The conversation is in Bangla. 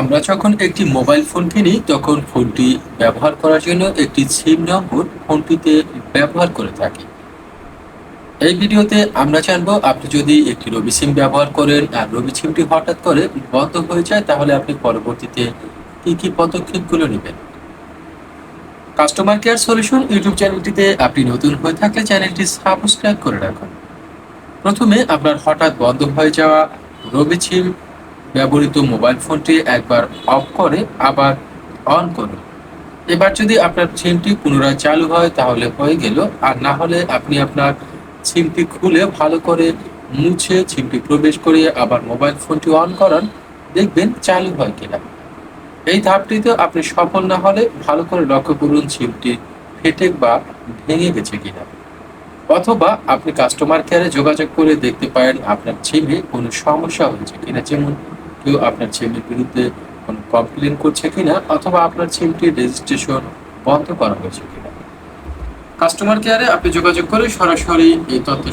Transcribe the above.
আমরা যখন একটি মোবাইল ফোন কিনি, তখন ফোনটি ব্যবহার করার জন্য একটি সিম নম্বর ফোনটিতে ব্যবহার করে থাকি। এই ভিডিওতে আমরা জানব, আপনি যদি একটি রবি সিম ব্যবহার করেন, আর রবি সিমটি হঠাৎ করে বন্ধ হয়ে যায়, তাহলে আপনি পরবর্তীতে কি কি পদক্ষেপগুলো নেবেন? কাস্টমার কেয়ার সলিউশন ইউটিউব চ্যানেলটিতে আপনি নতুন হয়ে থাকলে চ্যানেলটি সাবস্ক্রাইব করে রাখুন। প্রথমে আপনার হঠাৎ বন্ধ হয়ে যাওয়া রবি সিম ব্যবহৃত মোবাইল ফোনটি একবার অফ করে, আবার অন করুন। এবার যদি আপনার সিমটি পুনরায় চালু হয়, তাহলে হয়ে গেল। আর না হলে আপনি আপনার সিমটি খুলে ভালো করে মুছে সিমটি প্রবেশ করে আবার মোবাইল ফোনটি অন করান। দেখবেন চালু হয় কিনা। এই ধাপটিতে আপনি সফল না হলে ভালো করে লক্ষ্য করুন সিমটি ফেটে বা ভেঙে গেছে কিনা। অথবা আপনি কাস্টমার কেয়ারে যোগাযোগ করে দেখতে পারেন আপনার সিমে কোনো সমস্যা হয়েছে কিনা। যেমন কেউ আপনার ছেলের বিরুদ্ধে কোনো কমপ্লেন করছে কিনা অথবা আপনার সিমটির রেজিস্ট্রেশন বন্ধ করা হয়েছে কিনা? কাস্টমার কেয়ারে আপনি যোগাযোগ করে সরাসরি এই তথ্য